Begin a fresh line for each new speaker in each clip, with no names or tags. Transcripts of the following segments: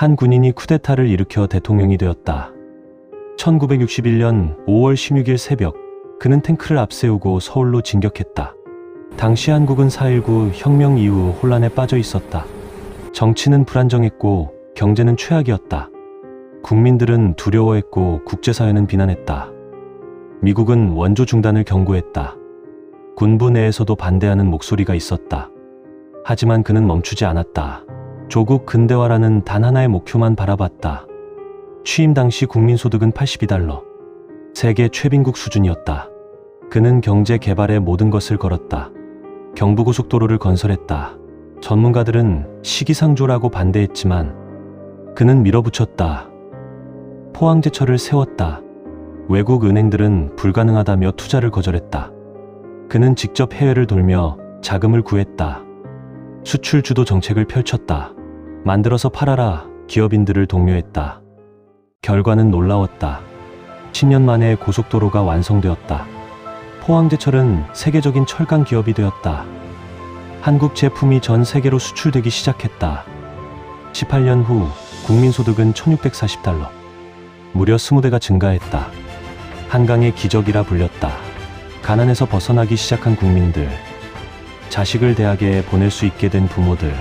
한 군인이 쿠데타를 일으켜 대통령이 되었다. 1961년 5월 16일 새벽, 그는 탱크를 앞세우고 서울로 진격했다. 당시 한국은 4.19 혁명 이후 혼란에 빠져 있었다. 정치는 불안정했고 경제는 최악이었다. 국민들은 두려워했고 국제사회는 비난했다. 미국은 원조 중단을 경고했다. 군부 내에서도 반대하는 목소리가 있었다. 하지만 그는 멈추지 않았다. 조국 근대화라는 단 하나의 목표만 바라봤다. 취임 당시 국민소득은 82달러. 세계 최빈국 수준이었다. 그는 경제 개발에 모든 것을 걸었다. 경부고속도로를 건설했다. 전문가들은 시기상조라고 반대했지만 그는 밀어붙였다. 포항제철을 세웠다. 외국 은행들은 불가능하다며 투자를 거절했다. 그는 직접 해외를 돌며 자금을 구했다. 수출 주도 정책을 펼쳤다. 만들어서 팔아라 기업인들을 독려했다. 결과는 놀라웠다. 10년 만에 고속도로가 완성되었다. 포항제철은 세계적인 철강 기업이 되었다. 한국 제품이 전 세계로 수출되기 시작했다. 18년 후 국민소득은 1640달러. 무려 20배가 증가했다. 한강의 기적이라 불렸다. 가난에서 벗어나기 시작한 국민들. 자식을 대학에 보낼 수 있게 된 부모들.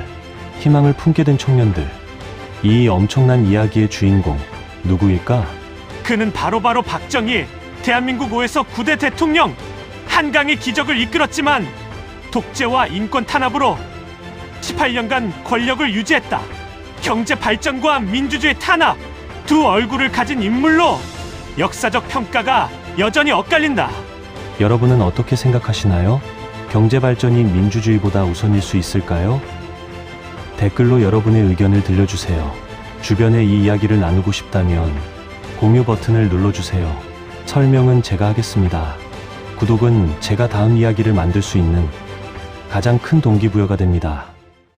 희망을 품게 된 청년들. 이 엄청난 이야기의 주인공, 누구일까?
그는 바로 바로 박정희, 대한민국 5에서 9대 대통령, 한강의 기적을 이끌었지만 독재와 인권 탄압으로 18년간 권력을 유지했다. 경제 발전과 민주주의 탄압, 두 얼굴을 가진 인물로 역사적 평가가 여전히 엇갈린다.
여러분은 어떻게 생각하시나요? 경제 발전이 민주주의보다 우선일 수 있을까요? 댓글로 여러분의 의견을 들려주세요. 주변에 이 이야기를 나누고 싶다면 공유 버튼을 눌러주세요. 설명은 제가 하겠습니다. 구독은 제가 다음 이야기를 만들 수 있는 가장 큰 동기부여가 됩니다.